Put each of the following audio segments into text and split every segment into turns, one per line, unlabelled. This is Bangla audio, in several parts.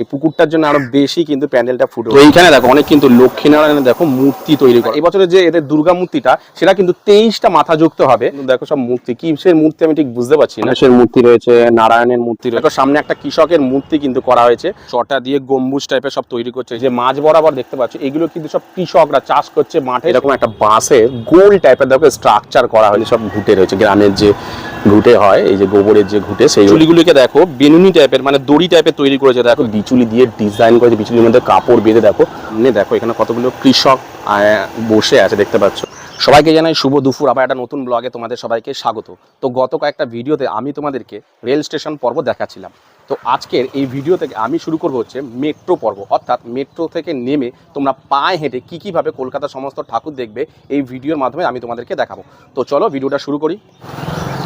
এই পুকুরটার জন্য আরও বেশি কিন্তু প্যান্ডেলটা ফুটে এইখানে দেখো অনেক কিন্তু লক্ষ্মীনারায়ণের দেখো মূর্তি তৈরি করে। এবছরে যে এদের দুর্গা মূর্তিটা সেটা কিন্তু তেইশটা মাথা যুক্ত হবে দেখো সব মূর্তি কিসের মূর্তি আমি ঠিক বুঝতে পারছি না। সে মূর্তি রয়েছে নারায়ণের মূর্তি রয়েছে। সামনে একটা কৃষকের মূর্তি কিন্তু করা হয়েছে। চটা দিয়ে গম্বুজ টাইপের সব তৈরি করছে। যে মাছ বরাবর দেখতে পাচ্ছ এগুলো কিন্তু সব কৃষকরা চাষ করছে মাঠে। এরকম একটা বাঁশের গোল টাইপের দেখো স্ট্রাকচার করা হয়েছে সব ঘুটে রয়েছে। গ্রামের যে ঘুটে হয় এই যে গোবরের যে ঘুটে সেই চুলিগুলিকে দেখো বেনুনি টাইপের মানে দড়ি টাইপের তৈরি করেছে। দেখো বিচুলি দিয়ে ডিজাইন করেছে বিচুলির মধ্যে কাপড় বেঁধে দেখো। এমনি দেখো এখানে কতগুলো কৃষক আহ, বসে আছে দেখতে পাচ্ছ। সবাইকে জানাই শুভ দুপুর। আবার একটা নতুন ব্লগে তোমাদের সবাইকে স্বাগত। তো গত কয়েকটা ভিডিওতে আমি তোমাদেরকে রেল স্টেশন পর্ব দেখাচ্ছিলাম। তো আজকের এই ভিডিও থেকে আমি শুরু করব হচ্ছে মেট্রো পর্ব। অর্থাৎ মেট্রো থেকে নেমে তোমরা পায়ে হেঁটে কী কীভাবে কলকাতার সমস্ত ঠাকুর দেখবে, এই ভিডিওর মাধ্যমে আমি তোমাদেরকে দেখাবো। তো চলো ভিডিওটা শুরু করি।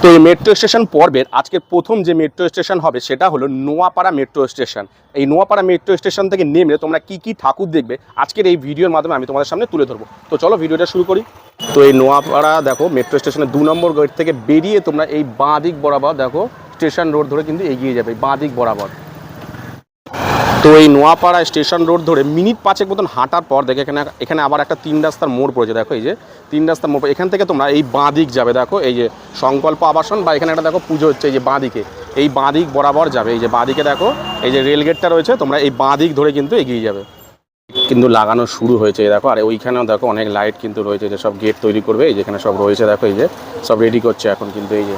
তো এই মেট্রো স্টেশন পর্বের আজকের প্রথম যে মেট্রো স্টেশন হবে, সেটা হলো নোয়াপাড়া মেট্রো স্টেশন এই নোয়াপাড়া মেট্রো স্টেশন থেকে নেমে তোমরা কি কি ঠাকুর দেখবে, আজকের এই ভিডিওর মাধ্যমে আমি তোমাদের সামনে তুলে ধরবো। তো চলো ভিডিওটা শুরু করি। তো এই নোয়াপাড়া, দেখো মেট্রো স্টেশনের দু নম্বর গেট থেকে বেরিয়ে তোমরা এই বাঁ দিক বরাবর, দেখো স্টেশন রোড ধরে কিন্তু এগিয়ে যাবে বাঁ দিক বরাবর। তো এই নোয়াপাড়া স্টেশন রোড ধরে মিনিট পাঁচেক মতন হাঁটার পর দেখে এখানে এখানে আবার একটা তিন রাস্তার মোড় পড়েছে, দেখো এই যে, তিন রাস্তার মোড় এখান থেকে তোমরা এই বাঁ দিক যাবে, দেখো এই যে সংকল্প আবাসন বা এখানে একটা দেখো পুজো হচ্ছে, এই যে বাঁ দিকে। এই বাঁ দিক বরাবর যাবে, এই যে বাঁ দিকে দেখো, এই যে রেল গেটটা রয়েছে, তোমরা এই বাঁ দিক ধরে কিন্তু এগিয়ে যাবে। কিন্তু লাগানো শুরু হয়েছে দেখো, আর ওইখানেও দেখো অনেক লাইট কিন্তু রয়েছে যে সব গেট তৈরি করবে, এই যেখানে সব রয়েছে, দেখো এই যে, সব রেডি করছে এখন কিন্তু এই যে।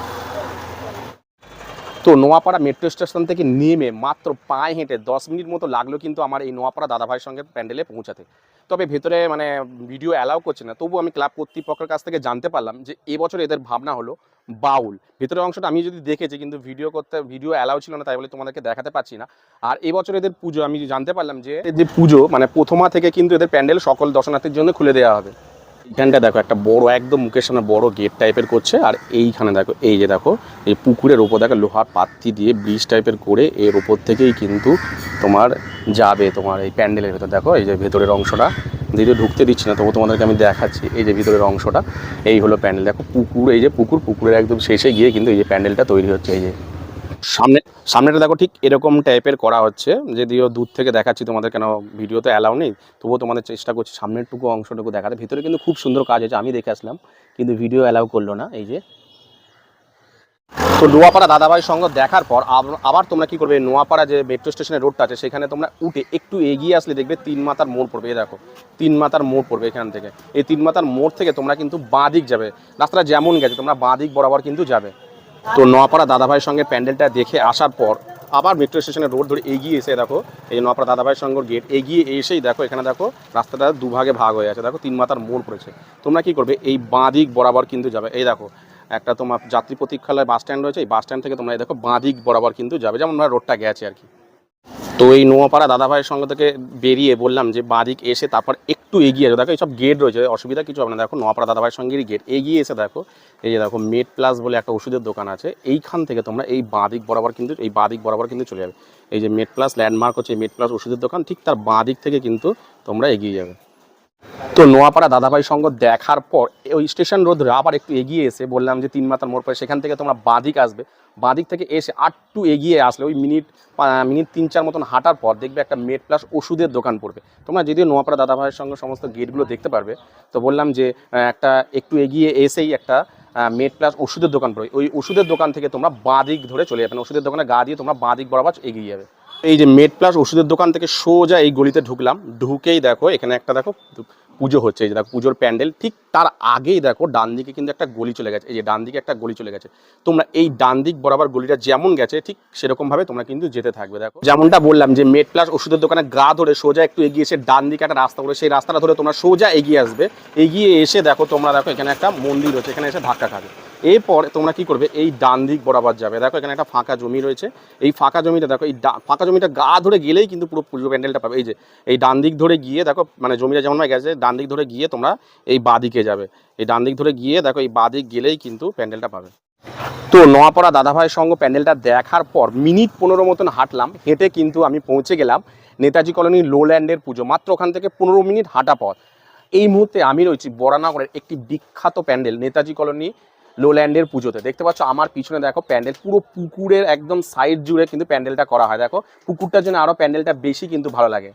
তো নোয়াপাড়া মেট্রো স্টেশন থেকে নেমে মাত্র পায়ে হেঁটে দশ মিনিট মতো লাগল কিন্তু আমার এই নোয়াপাড়া দাদাভাইয়ের সঙ্গে প্যান্ডেলে পৌঁছাতে। তবে ভেতরে মানে ভিডিও অ্যালাউ করছে না তবু আমি ক্লাব কর্তৃপক্ষের কাছ থেকে জানতে পারলাম যে এবছর এদের ভাবনা হলো বাউল। ভেতরের অংশটা আমি যদি দেখেছি কিন্তু ভিডিও করতে ভিডিও অ্যালাউ ছিল না তাই বলে তোমাদেরকে দেখাতে পারছি না। আর এবছর এদের পুজো আমি জানতে পারলাম যে যে পুজো মানে প্রথমা থেকে কিন্তু এদের প্যান্ডেল সকল দর্শনার্থীর জন্য খুলে দেওয়া হবে। এইখানটা দেখো, একটা বড়, একদম মুখের সামনে বড় গেট টাইপের করছে, আর এইখানে দেখো, এই যে দেখো, এই পুকুরের ওপর দেখো লোহার পাত্তি দিয়ে ব্রিজ টাইপের করে এর ওপর থেকেই কিন্তু তোমার যাবে তোমার এই প্যান্ডেলের ভেতর, দেখো, এই যে ভেতরের অংশটা। যদিও ঢুকতে দিচ্ছি না, তবু তোমাদেরকে আমি দেখাচ্ছি, এই যে ভিতরের অংশটা, এই হলো প্যান্ডেল। দেখো, পুকুর, এই যে পুকুর, পুকুরের একদম শেষে গিয়ে কিন্তু এই যে প্যান্ডেলটা তৈরি হচ্ছে, এই যে সামনে সামনেটা দেখো ঠিক এরকম টাইপের করা হচ্ছে যদিও দূর থেকে দেখাচ্ছি তোমাদের কেন ভিডিও তো অ্যালাউ নেই। তবুও তোমাদের চেষ্টা করছি সামনেরটুকু অংশটুকু দেখাতে। ভিতরে কিন্তু খুব সুন্দর কাজ হয়েছে, আমি দেখে আসলাম, কিন্তু ভিডিও অ্যালাউ করল না, এই যে। তো নোয়াপাড়া দাদাভাইয়ের সঙ্গে দেখার পর আব- আবার তোমরা কি করবে, নোয়াপাড়া যে মেট্রো স্টেশনের রোডটা আছে, সেখানে তোমরা উঠে একটু এগিয়ে আসলে দেখবে তিন মাথার মোড় পড়বে, এই দেখো। তিন মাথার মোড় পড়বে এখান থেকে। এই তিন মাথার মোড় থেকে তোমরা কিন্তু বাঁ দিক যাবে। রাস্তাটা যেমন গেছে, তোমরা বাঁ দিক বরাবর কিন্তু যাবে। তো নোয়াপাড়া দাদাভাইয়ের সঙ্গে প্যান্ডেলটা দেখে আসার পর আবার মেট্রো স্টেশনের রোড ধরে এগিয়ে এসে দেখো, এই নোয়াপাড়া দাদাভাইয়ের সঙ্গে গেট এগিয়ে এসেই দেখো, এখানে দেখো রাস্তাটা দুভাগে ভাগ হয়ে আছে। দেখো, তিন মাথার মোড় পড়েছে। তোমরা কি করবে? এই বাঁ দিক বরাবর কিন্তু যাবে। এই দেখো, একটা তোমার যাত্রী প্রতীক্ষালয় বাস স্ট্যান্ড রয়েছে, এই বাস স্ট্যান্ড থেকে তোমরা এই দেখো বাঁ দিক বরাবর কিন্তু যাবে। যেমন আমরা রোডটা গেছে আর কি। তো এই নোয়াপাড়া দাদাভাইয়ের সঙ্গে থেকে বেরিয়ে বললাম যে বাদিক এসে তারপর একটু এগিয়ে দেখো, এইসব গেট রয়েছে, অসুবিধা কিছু হবে না। দেখো, নোয়াপাড়া দাদাভাইয়ের সঙ্গেই গেট এগিয়ে এসে দেখো, এই যে দেখো মেড প্লাস বলে একটা ওষুধের দোকান আছে। এইখান থেকে তোমরা এই বাঁদিক বরাবর কিন্তু, এই বাঁদিক বরাবর কিন্তু চলে যাবে। এই যে মেড প্লাস ল্যান্ডমার্ক হচ্ছে মেড প্লাস ওষুধের দোকান, ঠিক তার বাঁদিক থেকে কিন্তু তোমরা এগিয়ে যাবে। তো নোয়াপাড়া দাদাভাই সঙ্গ দেখার পর ওই স্টেশন রোড আবার একটু এগিয়ে এসে বললাম যে তিন মাথার মোড় পরে সেখান থেকে তোমরা বাঁদিক আসবে। বাঁদিক থেকে এসে আটটু এগিয়ে আসলে ওই মিনিট মিনিট তিন চার মতন হাঁটার পর দেখবে একটা মেড প্লাস ওষুধের দোকান পড়বে। তোমরা যদিও নোয়াপাড়া দাদাভাইয়ের সঙ্গে সমস্ত গেটগুলো দেখতে পারবে, তো বললাম যে একটা একটু এগিয়ে এসেই একটা মেড প্লাস ওষুধের দোকান পড়বে। ওই ওষুধের দোকান থেকে তোমরা বাঁদিক ধরে চলে যাবে। ওষুধের দোকানে গা দিয়ে তোমরা বাঁদিক বরাবর এগিয়ে যাবে। এই যে মেড প্লাস ওষুধের দোকান থেকে সোজা এই গলিতে ঢুকলাম। ঢুকেই দেখো, এখানে একটা দেখো পুজো হচ্ছে, এই যে দেখো পুজোর প্যান্ডেল। ঠিক তার আগেই দেখো ডান দিকে কিন্তু একটা গলি চলে গেছে, এই যে ডান দিকে একটা গলি চলে গেছে। তোমরা এই ডান দিক বরাবর গলিটা যেমন গেছে, ঠিক সেরকম ভাবে তোমরা কিন্তু যেতে থাকবে, দেখো। যেমনটা বললাম যে মেড প্লাস ওষুধের দোকানে গা ধরে সোজা একটু এগিয়ে এসে ডান দিকে একটা রাস্তা করে সেই রাস্তাটা ধরে তোমরা সোজা এগিয়ে আসবে। এগিয়ে এসে দেখো তোমরা দেখো এখানে একটা মন্দির রয়েছে, এখানে এসে ধাক্কা খাবে। এরপর তোমরা কি করবে? এই ডান দিক বরাবর যাবে। দেখো এখানে একটা ফাঁকা জমি রয়েছে। এই ফাঁকা জমিটা দেখো, এই ফাঁকা জমিটা গা ধরে গেলেই কিন্তু পুরো পুজো প্যান্ডেলটা পাবে। এই যে, এই ডান দিক ধরে গিয়ে দেখো মানে জমিটা যেমন ভাবে গেছে, ডান দিক ধরে গিয়ে তোমরা এই বাঁ দিকে যাবে। এই ডান দিক ধরে গিয়ে দেখো, এই বাঁ দিক গেলেই কিন্তু প্যান্ডেলটা পাবে। তো নোয়াপাড়া দাদাভাইয়ের সঙ্গে প্যান্ডেলটা দেখার পর মিনিট পনেরো মতন হাঁটলাম, হেঁটে কিন্তু আমি পৌঁছে গেলাম নেতাজি কলোনি লোল্যান্ডের পুজো। মাত্র ওখান থেকে পনেরো মিনিট হাঁটা পথ। এই মুহূর্তে আমি রয়েছি বরানগরের একটি বিখ্যাত প্যান্ডেল, নেতাজি কলোনি লোল্যান্ডের পুজোতে। দেখতে পাচ্ছ আমার পিছনে দেখো প্যান্ডেল, পুরো পুকুরের একদম সাইড জুড়ে কিন্তু প্যান্ডেলটা করা হয়। দেখো, পুকুরটার জন্য আরও প্যান্ডেলটা বেশি কিন্তু ভালো লাগে।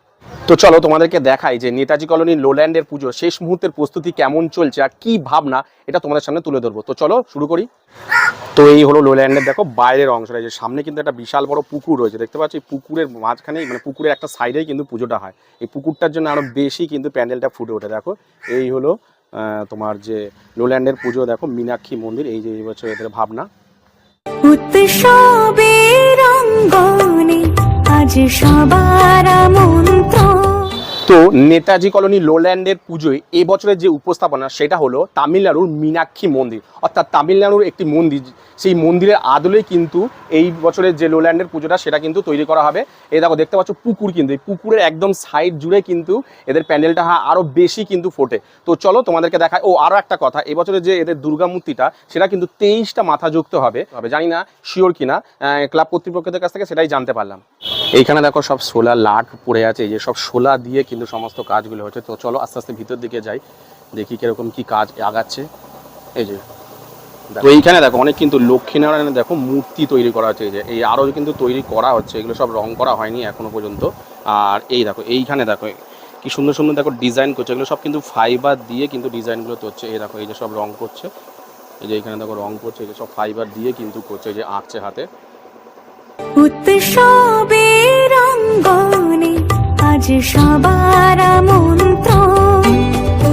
তো চলো তোমাদেরকে দেখাই যে নেতাজি কলোনি লোল্যান্ডের পুজো শেষ মুহূর্তের প্রস্তুতি কেমন চলছে আর কি ভাবনা, এটা তোমাদের সামনে তুলে ধরবো। তো চলো শুরু করি। তো এই হলো লোল্যান্ডের দেখো বাইরের অংশটা যে সামনে কিন্তু একটা বিশাল বড় পুকুর রয়েছে। দেখতে পাচ্ছি এই পুকুরের মাঝখানে মানে পুকুরের একটা সাইডেই কিন্তু পুজোটা হয়। এই পুকুরটার জন্য আরও বেশি কিন্তু প্যান্ডেলটা ফুটে ওঠে। দেখো, এই হলো তোমার যে লোল্যান্ডের পুজো, দেখো, মীনাক্ষী মন্দির, এই যে এই বছর এদের ভাবনা।
উৎসবের অঙ্গনে আজ সবার মন্ত্র
তো নেতাজি কলোনি লোল্যান্ডের পুজোয় এবছরের যে উপস্থাপনা সেটা হলো তামিলনাড়ুর মীনাক্ষী মন্দির। অর্থাৎ তামিলনাড়ুর একটি মন্দির। সেই মন্দিরের আদলেই কিন্তু এই বছরের যে লোল্যান্ডের পুজোটা সেটা কিন্তু তৈরি করা হবে। এই দেখো, দেখতে পাচ্ছ পুকুর কিন্তু। এই পুকুরের একদম সাইড জুড়ে কিন্তু এদের প্যান্ডেলটা হ্যাঁ আরও বেশি কিন্তু ফোটে। তো চলো তোমাদেরকে দেখায় ও আরও একটা কথা। এবছরের যে এদের দুর্গা মূর্তিটা, সেটা কিন্তু তেইশটা মাথা যুক্ত হবে জানি না শিওর কিনা ক্লাব কর্তৃপক্ষদের কাছ থেকে সেটাই জানতে পারলাম। এইখানে দেখো সব সোলার লাট পড়ে আছে এই যে সব সোলা দিয়ে কিন্তু সমস্ত কাজগুলো হচ্ছে। তো চলো আস্তে আস্তে ভিতর দিকে যাই দেখি কীরকম কি কাজ আগাচ্ছে। এই যে তো এইখানে দেখো অনেক কিন্তু লক্ষ্মীনারায়ণের দেখো মূর্তি তৈরি করা হচ্ছে এই যে এই আরও কিন্তু তৈরি করা হচ্ছে এগুলো সব রং করা হয়নি এখনও পর্যন্ত। আর এই দেখো এইখানে দেখো কি সুন্দর সুন্দর দেখো ডিজাইন করছে এগুলো সব কিন্তু ফাইবার দিয়ে কিন্তু ডিজাইনগুলো করছে। এই দেখো এই যে সব রং করছে এই যে এখানে দেখো রং করছে এই যে সব ফাইবার দিয়ে কিন্তু করছে এই যে আঁকছে হাতে।
উৎসবের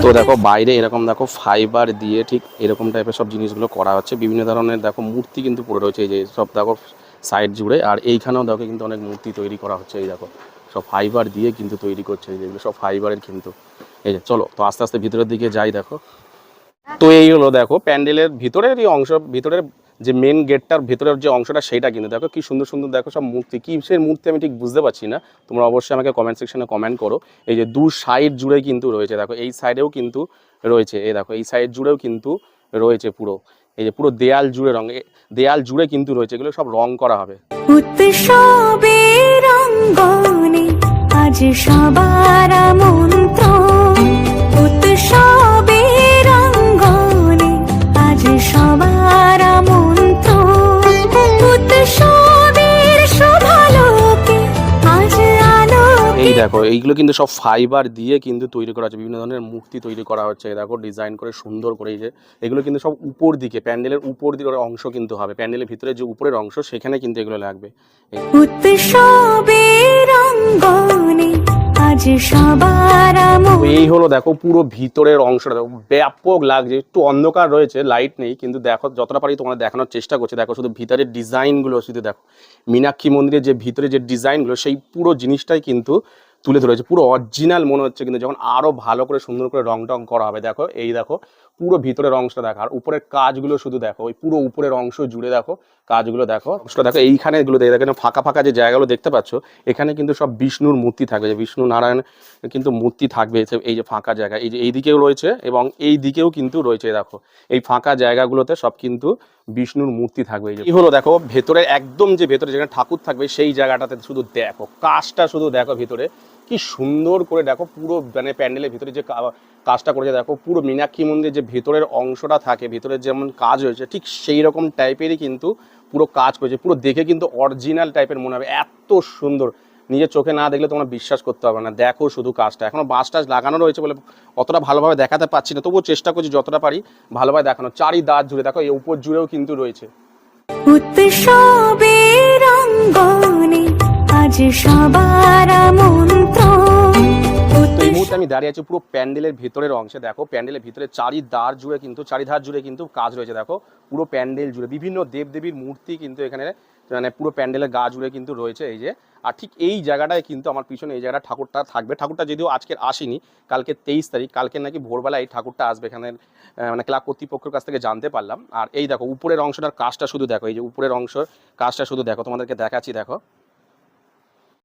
তো দেখো, বাইরে এরকম দেখো ফাইবার দিয়ে ঠিক এরকম টাইপের সব জিনিসগুলো করা হচ্ছে। বিভিন্ন ধরনের দেখো মূর্তি কিন্তু পড়ে রয়েছে, এই যে সব দেখো সাইড জুড়ে। আর এইখানেও দেখো কিন্তু অনেক মূর্তি তৈরি করা হচ্ছে, এই দেখো। সব ফাইবার দিয়ে কিন্তু তৈরি করছে যেগুলো সব ফাইবারের কিন্তু। এই যে, চলো, তো আস্তে আস্তে ভিতরের দিকে যাই দেখো। তো এই হলো দেখো প্যান্ডেলের ভিতরের এই অংশ, ভিতরের যে মেন গেটটার ভেতরের যে অংশটা সেইটা কিন্তু দেখো, কি সুন্দর সুন্দর দেখো সব মূর্তি। কি সেই মূর্তি আমি ঠিক বুঝতে পারছি না। তোমরা অবশ্যই আমাকে কমেন্ট সেকশনে কমেন্ট করো। এই যে দু সাইড জুড়ে কিন্তু রয়েছে, দেখো, এই সাইডেও কিন্তু রয়েছে। এই দেখো, এই সাইড জুড়েও কিন্তু রয়েছে পুরো। এই যে পুরো দেয়াল জুড়ে রঙ, দেয়াল জুড়ে কিন্তু রয়েছে, এগুলো সব রং করা হবে।
সবার মন্ত্র
দেখো এইগুলো কিন্তু সব ফাইবার দিয়ে কিন্তু তৈরি করা হচ্ছে। বিভিন্ন ধরনের মূর্তি তৈরি করা হচ্ছে দেখো ডিজাইন করে সুন্দর করে এই যে এগুলো কিন্তু সব উপর দিকে প্যান্ডেলের উপর দিকের অংশ কিন্তু হবে। প্যান্ডেলের ভিতরে যে উপরের অংশ সেখানে কিন্তু এগুলো লাগবে। এই হলো দেখো পুরো ভিতরের অংশটা। দেখো ব্যাপক লাগছে একটু অন্ধকার রয়েছে লাইট নেই কিন্তু দেখো যতটা পারি তোমাদের দেখানোর চেষ্টা করছে। দেখো শুধু ভিতরের ডিজাইনগুলো শুধু দেখো। মীনাক্ষী মন্দিরের যে ভিতরে যে ডিজাইনগুলো সেই পুরো জিনিসটাই কিন্তু তুলে ধরেছে। পুরো অরিজিনাল মনে হচ্ছে কিন্তু যখন আরও ভালো করে সুন্দর করে রং টং করা হবে, দেখো, এই দেখো পুরো ভিতরের অংশটা দেখো, আর উপরের কাজগুলো শুধু দেখো, ওই পুরো উপরের অংশ জুড়ে দেখো, কাজগুলো দেখো, অংশটা দেখো, এইখানে এগুলো দেখো ফাঁকা ফাঁকা যে জায়গাগুলো দেখতে পাচ্ছ, এখানে কিন্তু সব বিষ্ণুর মূর্তি থাকবে, যে বিষ্ণু নারায়ণ কিন্তু মূর্তি থাকবে এই যে- ফাঁকা জায়গা, এই যে এই দিকেও রয়েছে এবং এই দিকেও কিন্তু রয়েছে দেখো, এই ফাঁকা জায়গাগুলোতে সব কিন্তু বিষ্ণুর মূর্তি থাকবে, এই হলো দেখো, ভেতরে একদম যে ভেতরে যেখানে ঠাকুর থাকবে, সেই জায়গাটাতে শুধু দেখো, কাজটা শুধু দেখো ভেতরে, কি সুন্দর করে দেখো, পুরো মানে প্যান্ডেলের ভিতরে যে কাজটা করেছে। দেখো, পুরো মীনাক্ষী মন্দির যে ভেতরের অংশটা থাকে, ভেতরের যেমন কাজ হয়েছে, ঠিক সেই রকম টাইপেরই কিন্তু পুরো কাজ করেছে। পুরো দেখে কিন্তু অরিজিনাল টাইপের মনে হবে। এত সুন্দর। নিজের চোখে না দেখলে তোমরা বিশ্বাস করতে হবে না। দেখো শুধু কাজটা। এখনও বাঁশ টাস লাগানো রয়েছে বলে অতটা ভালোভাবে দেখাতে পারছি না। তবুও চেষ্টা করছি যতটা পারি ভালোভাবে দেখানো চারি দাঁত জুড়ে, দেখো, এই উপর জুড়েও কিন্তু রয়েছে।
আজ সবার
আমি দাঁড়িয়ে আছি পুরো প্যান্ডেলের ভিতরের অংশে, দেখো প্যান্ডেলের ভিতরে চারি দ্বার জুড়ে কিন্তু, চারিধার জুড়ে কিন্তু কাজ রয়েছে, দেখো পুরো প্যান্ডেল জুড়ে, বিভিন্ন দেবদেবীর মূর্তি কিন্তু এখানে মানে পুরো প্যান্ডেলের গা জুড়ে কিন্তু রয়েছে এই যে। আর ঠিক এই জায়গাটায় কিন্তু আমার পিছনে এই জায়গাটা ঠাকুরটা থাকবে। ঠাকুরটা যদিও আজকের আসেনি, কালকে তেইশ তারিখ, কালকে নাকি ভোরবেলা এই ঠাকুরটা আসবে এখানে মানে ক্লাব কর্তৃপক্ষের কাছ থেকে জানতে পারলাম। আর এই দেখো, উপরের অংশটার কাজটা শুধু দেখো, এই যে উপরের অংশ কাজটা শুধু দেখো, তোমাদেরকে দেখাচ্ছি, দেখো।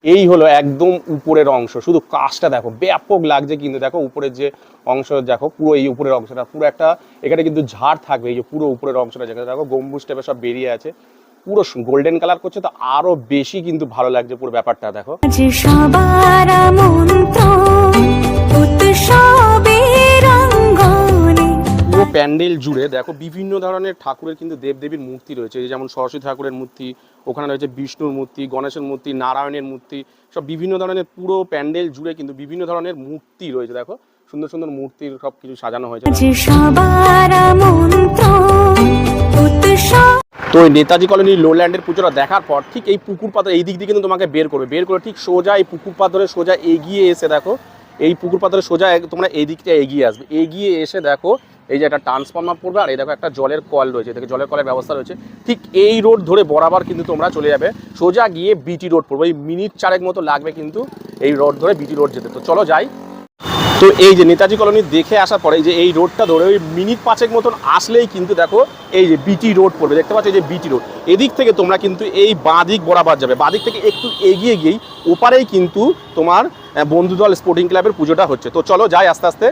এই হলো একদম উপরের অংশ। শুধু কাজটা দেখো, ব্যাপক লাগছে কিন্তু দেখো উপরের যে অংশ, দেখো পুরো এই উপরের অংশটা, পুরো একটা এখানে কিন্তু ঝাড় থাকবে, এই যে পুরো উপরের অংশটা যেখানে দেখো গম্বুজ টাইপের সব বেরিয়ে আছে। পুরো গোল্ডেন কালার করছে, তো আরও বেশি কিন্তু ভালো লাগছে পুরো ব্যাপারটা দেখো।
সবার
প্যান্ডেল জুড়ে দেখো বিভিন্ন ধরনের ঠাকুরের কিন্তু দেবদেবীর মূর্তি রয়েছে। যেমন সরস্বতী ঠাকুরের মূর্তি ওখানে রয়েছে বিষ্ণুর মূর্তি গণেশের মূর্তি নারায়ণের মূর্তি সব বিভিন্ন ধরনের পুরো প্যান্ডেল জুড়ে কিন্তু বিভিন্ন ধরনের মূর্তি রয়েছে। দেখো সুন্দর সুন্দর মূর্তির সব কিছু সাজানো হয়েছে। তো এই নেতাজি কলোনির লোল্যান্ডের পুজোটা দেখার পর ঠিক এই পুকুর পাথর এই দিক দিয়ে কিন্তু তোমাকে বের করবে। বের করে ঠিক সোজা এই পুকুর পাথরে সোজা এগিয়ে এসে দেখো এই পুকুর পাথরে সোজা তোমরা এই দিকটা এগিয়ে আসবে। এগিয়ে এসে দেখো এই যে একটা ট্রান্সফর্মার পড়বে, আর এই দেখো একটা জলের কল রয়েছে দেখো জলের কলের ব্যবস্থা রয়েছে। ঠিক এই রোড ধরে বরাবর কিন্তু তোমরা চলে যাবে। সোজা গিয়ে বিটি রোড পড়বে এই মিনিট চারেক মতো লাগবে কিন্তু এই রোড ধরে বিটি রোড যেতে। তো চলো যাই। তো এই যে নেতাজি কলোনি দেখে আসার পরে যে এই রোডটা ধরে ওই মিনিট পাঁচেক মতন আসলেই কিন্তু দেখো এই যে বিটি রোড পড়বে। দেখতে পাচ্ছ এই যে বিটি রোড এদিক থেকে তোমরা কিন্তু এই বাঁদিক বরাবর যাবে। বাঁদিক থেকে একটু এগিয়ে গিয়েই ওপারেই কিন্তু তোমার বন্ধুদল স্পোর্টিং ক্লাবের পুজোটা হচ্ছে। তো চলো যাই আস্তে আস্তে।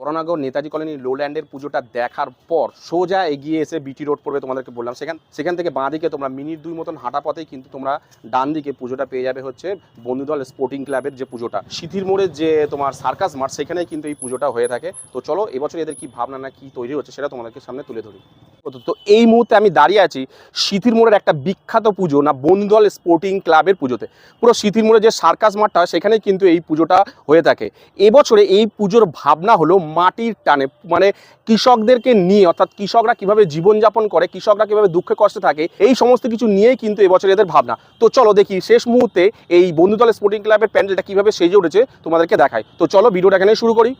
বরনাগর নেতাজি কলোনি লোল্যান্ডের পুজোটা দেখার পর সোজা এগিয়ে এসে বিটি রোড পড়বে তোমাদেরকে বললাম। সেখান সেখান থেকে বাঁ দিকে তোমরা মিনিট দুই মতন হাঁটা পথেই কিন্তু তোমরা ডান দিকে পুজোটা পেয়ে যাবে হচ্ছে বন্ধুদল স্পোর্টিং ক্লাবের যে পুজোটা। সিথির মোড়ে যে তোমার সার্কাস মাঠ, সেখানেই কিন্তু এই পুজোটা হয়ে থাকে। তো চলো এবছর এদের কি ভাবনা না কি তৈরি হচ্ছে সেটা তোমাদেরকে সামনে তুলে ধরি। তো- এই মুহূর্তে আমি দাঁড়িয়ে আছি সিথির মোড়ের একটা বিখ্যাত পুজো না বন্ধুদল স্পোর্টিং ক্লাবের পুজোতে। পুরো সিথির মোড়ে যে সার্কাস মাঠটা সেখানে কিন্তু এই পুজোটা হয়ে থাকে। এবছরে এই পুজোর ভাবনা হলো মাটির টানে মানে কৃষকদেরকে নিয়ে, অর্থাৎ কৃষকরা কীভাবে জীবনযাপন করে, কৃষকরা কীভাবে দুঃখে কষ্টে থাকে, এই সমস্ত কিছু নিয়েই কিন্তু এবছর এদের ভাবনা। তো চলো দেখি, শেষ মুহূর্তে এই বন্ধুদল স্পোর্টিং ক্লাবের প্যান্ডেলটা কীভাবে সেজে উঠেছে তোমাদেরকে দেখায় তো চলো ভিডিওটা এখানে শুরু করি।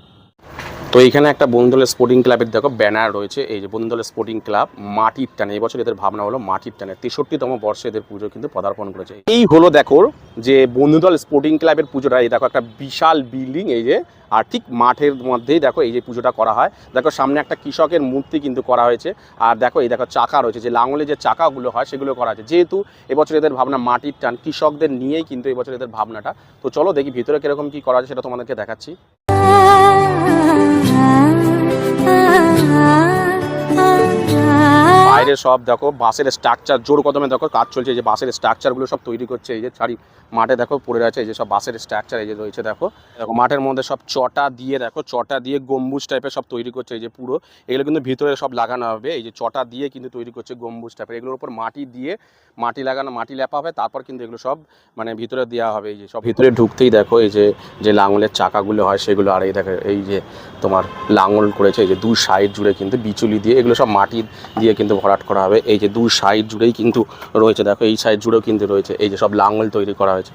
তো এখানে একটা বন্ধুদল স্পোর্টিং ক্লাবের দেখো ব্যানার রয়েছে। এই যে বন্ধুদল স্পোর্টিং ক্লাব মাটির টানে। এবছর এদের ভাবনা হলো মাটির টানে। তেষট্টিতম বর্ষে এদের পুজো কিন্তু পদার্পণ করেছে। এই হলো দেখো যে বন্ধুদল স্পোর্টিং ক্লাবের পুজোটা। এই দেখো একটা বিশাল বিল্ডিং এই যে। আর ঠিক মাঠের মধ্যেই দেখো এই যে পুজোটা করা হয়। দেখো সামনে একটা কৃষকের মূর্তি কিন্তু করা হয়েছে। আর দেখো এই দেখো চাকা রয়েছে। যে লাঙলে যে চাকাগুলো হয়, সেগুলো করা আছে যেহেতু এবছর এদের ভাবনা মাটির টান, কৃষকদের নিয়েই কিন্তু এবছর এদের ভাবনাটা। তো চলো দেখি ভিতরে কীরকম কি করা আছে, সেটা তোমাদেরকে দেখাচ্ছি। বাইরে সব দেখো, বাসের স্ট্রাকচার জোর কদমে দেখো কাজ চলছে, এই যে বাসের স্ট্রাকচারগুলো সব তৈরি করছে, এই যে চারি মাঠে দেখো পড়ে আছে, এই যে সব বাসের স্ট্রাকচার এই যে রয়েছে দেখো। দেখো, মাঠের মধ্যে সব চটা দিয়ে দেখো, চটা দিয়ে গম্বুজ টাইপের সব তৈরি করছে, এই যে পুরো। এগুলো কিন্তু ভিতরে সব লাগানো হবে, এই যে চটা দিয়ে কিন্তু তৈরি করছে গম্বুজ টাইপের এগুলোর উপর মাটি দিয়ে মাটি লাগানো, মাটি লেপা হবে, তারপর কিন্তু এগুলো সব মানে ভিতরে দেওয়া হবে, এই যে সব ভিতরে ঢুকতেই দেখো, এই যে যে লাঙলের চাকাগুলো হয় সেগুলো, আর এই দেখো, এই যে তোমার লাঙল করেছে, এই যে দু সাইড জুড়ে কিন্তু বিচুলি দিয়ে এগুলো সব মাটি দিয়ে কিন্তু ভরাট করা হবে। এই যে দু সাইড জুড়েই কিন্তু রয়েছে। দেখো, এই সাইড জুড়েও কিন্তু রয়েছে। এই যে সব লাঙল তৈরি করা হয়েছে।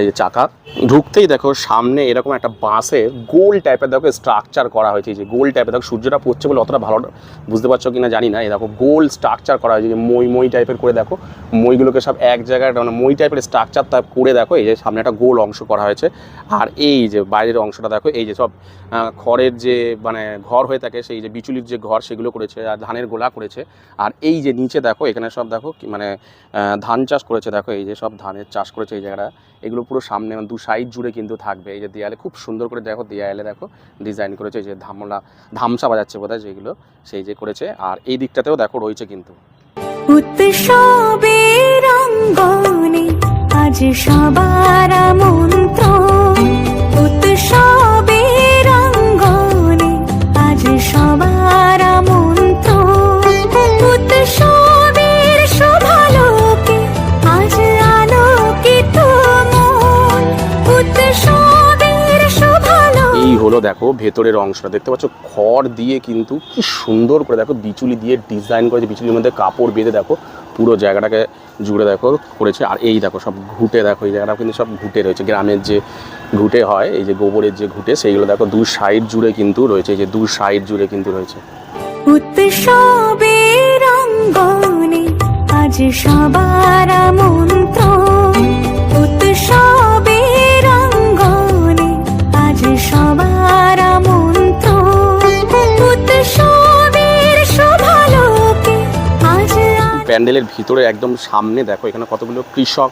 এই যে চাকা, ঢুকতেই দেখো সামনে এরকম একটা বাঁশে গোল টাইপের দেখো স্ট্রাকচার করা হয়েছে। যে গোল টাইপের দেখো সূর্যটা পড়ছে বলে অতটা ভালো বুঝতে পারছ কিনা জানি না। এই দেখো গোল স্ট্রাকচার করা হয়েছে যে মই মই টাইপের করে দেখো। মইগুলোকে সব এক জায়গায় মানে মই টাইপের স্ট্রাকচার টাইপ করে দেখো, এই যে সামনে একটা গোল অংশ করা হয়েছে। আর এই যে বাইরের অংশটা দেখো, এই যে সব খড়ের যে মানে ঘর হয়ে থাকে, সেই যে বিচুলির যে ঘর সেগুলো করেছে, আর ধানের গোলা করেছে। আর এই যে নিচে দেখো, এখানে সব দেখো মানে ধান চাষ করেছে, দেখো এই যে সব ধানের চাষ করেছে এই জায়গাটা। এগুলো পুরো সামনে মানে দু সাইড জুড়ে কিন্তু থাকবে। এই যে দেয়ালে খুব সুন্দর করে দেখো, দেয়ালে দেখো ডিজাইন করেছে এই যে ধামলা, ধামসা বাজাচ্ছে বোধহয় যেগুলো, সেই যে করেছে। আর এই দিকটাতেও দেখো রয়েছে কিন্তু।
আজ সবার আমন্ত্রণ। সবার উৎসবের
হলো, দেখো, ভেতরের অংশটা। দেখতে পাচ্ছ, খড় দিয়ে কিন্তু কি সুন্দর করে, দেখো, বিচুলি দিয়ে ডিজাইন করেছে। বিচুলির মধ্যে কাপড় বেঁধে, দেখো, পুরো জায়গাটাকে জুড়ে, দেখো, করেছে। আর এই দেখো, সব ঘুটে, দেখো, এই জায়গাটা কিন্তু সব ঘুটে রয়েছে। গ্রামের যে ঘুটে হয়, এই যে গোবরের যে ঘুটে, সেইগুলো, দেখো, দু সাইড জুড়ে কিন্তু রয়েছে। এই যে দু সাইড জুড়ে কিন্তু রয়েছে।
সবার আমন্ত্রণ।
প্যান্ডেলের ভিতরে একদম সামনে দেখো, এখানে কতগুলো কৃষক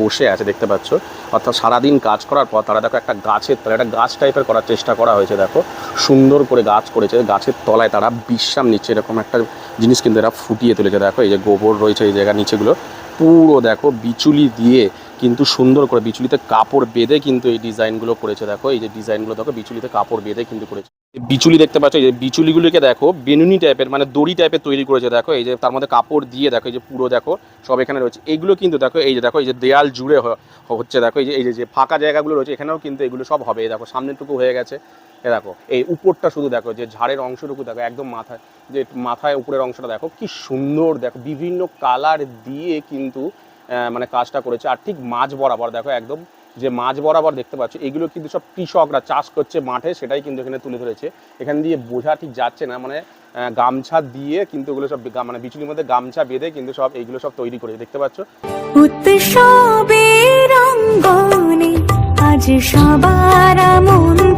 বসে আছে দেখতে পাচ্ছ। অর্থাৎ সারাদিন কাজ করার পর তারা দেখো একটা গাছের তলায়, একটা গাছ টাইপের করার চেষ্টা করা হয়েছে দেখো। সুন্দর করে গাছ করেছে, গাছের তলায় তারা বিশ্রাম নিচ্ছে, এরকম একটা জিনিস কিন্তু এরা ফুটিয়ে তুলেছে। দেখো, এই যে গোবর রয়েছে এই জায়গা নিচেগুলো, পুরো দেখো বিচুলি দিয়ে কিন্তু সুন্দর করে বিচুলিতে কাপড় বেঁধে কিন্তু এই ডিজাইনগুলো করেছে। দেখো, এই যে ডিজাইনগুলো দেখো, বিচুলিতে কাপড় বেঁধে কিন্তু করেছে। বিচুলি দেখতে পাচ্ছ, এই যে বিচুলিগুলোকে দেখো, বেনুনি টাইপের মানে দড়ি টাইপের তৈরি করেছে, দেখো, এই যে তার মধ্যে কাপড় দিয়ে, দেখো, এই যে পুরো, দেখো, সব এখানে রয়েছে। এইগুলো কিন্তু, দেখো, এই যে, দেখো, এই যে দেয়াল জুড়ে হচ্ছে, দেখো, এই যে এই যে ফাঁকা জায়গাগুলো রয়েছে, এখানেও কিন্তু এগুলো সব হবে, এই দেখো, সামনেটুকু হয়ে গেছে, এ দেখো, এই উপরটা শুধু, দেখো, যে ঝাড়ের অংশটুকু, দেখো, একদম মাথায়, যে মাথায় উপরের অংশটা, দেখো, কি সুন্দর, দেখো, বিভিন্ন কালার দিয়ে কিন্তু মানে কাজটা করেছে, আর ঠিক মাঝ বরাবর, দেখো, একদম যে মাছ বরাবর দেখতে পাচ্ছ, এগুলো কিন্তু সব কৃষকরা চাষ করছে মাঠে, সেটাই কিন্তু এখানে তুলে ধরেছে। এখান দিয়ে বোঝা ঠিক যাচ্ছে না মানে গামছা দিয়ে কিন্তু এগুলো সব মানে বিচুলির মধ্যে গামছা বেঁধে কিন্তু সব এইগুলো সব তৈরি করে দেখতে পাচ্ছ?
আজ সবার আমন্ত্রণ।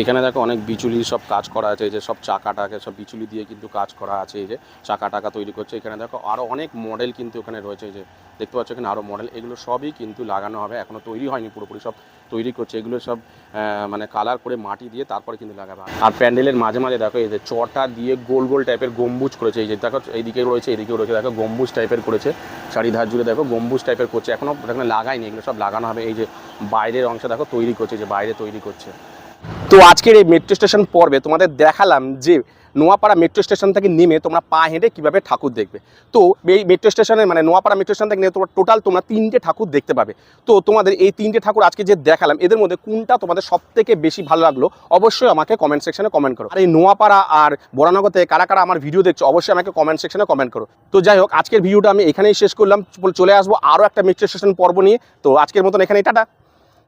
এখানে দেখো অনেক বিচুলি সব কাজ করা আছে, এই যে সব চাকা চাকাটাকে সব বিচুলি দিয়ে কিন্তু কাজ করা আছে, এই যে চাকা টাকা তৈরি করছে। এখানে দেখো আরও অনেক মডেল কিন্তু এখানে রয়েছে, এই যে দেখতে পাচ্ছ এখানে আরও মডেল এগুলো সবই কিন্তু লাগানো হবে, এখনও তৈরি হয়নি, পুরোপুরি সব তৈরি করছে। এগুলো সব মানে কালার করে মাটি দিয়ে তারপরে কিন্তু লাগাবে। আর প্যান্ডেলের মাঝে মাঝে দেখো এই যে চটা দিয়ে গোল গোল টাইপের গম্বুজ করেছে, এই যে দেখো এইদিকে রয়েছে এইদিকেও রয়েছে, দেখো গম্বুজ টাইপের করেছে। চারিধার জুড়ে দেখো গম্বুজ টাইপের করছে, এখনও এখানে লাগায়নি, এগুলো সব লাগানো হবে। এই যে বাইরের অংশ দেখো তৈরি করছে যে বাইরে তৈরি করছে। তো আজকের এই মেট্রো স্টেশন পর্বে তোমাদের দেখালাম যে নোয়াপাড়া মেট্রো স্টেশন থেকে নেমে তোমরা পা হেঁটে কীভাবে ঠাকুর দেখবে। তো এই মেট্রো স্টেশনে মানে নোয়াপাড়া মেট্রো স্টেশন থেকে নেমে তোমরা টোটাল তোমরা তিনটে ঠাকুর দেখতে পাবে। তো তোমাদের এই তিনটে ঠাকুর আজকে যে দেখালাম, এদের মধ্যে কোনটা তোমাদের সব থেকে বেশি ভালো লাগল অবশ্যই আমাকে কমেন্ট সেকশনে কমেন্ট করো। আর এই নোয়াপাড়া আর বরানগর থেকে কারা কারা আমার ভিডিও দেখছ, অবশ্যই আমাকে কমেন্ট সেকশনে কমেন্ট করো। তো যাই হোক, আজকের ভিডিওটা আমি এখানেই শেষ করলাম, চলে আসব আরও একটা মেট্রো স্টেশন পর্ব নিয়ে। তো আজকের মতন এখানেই, টাটা।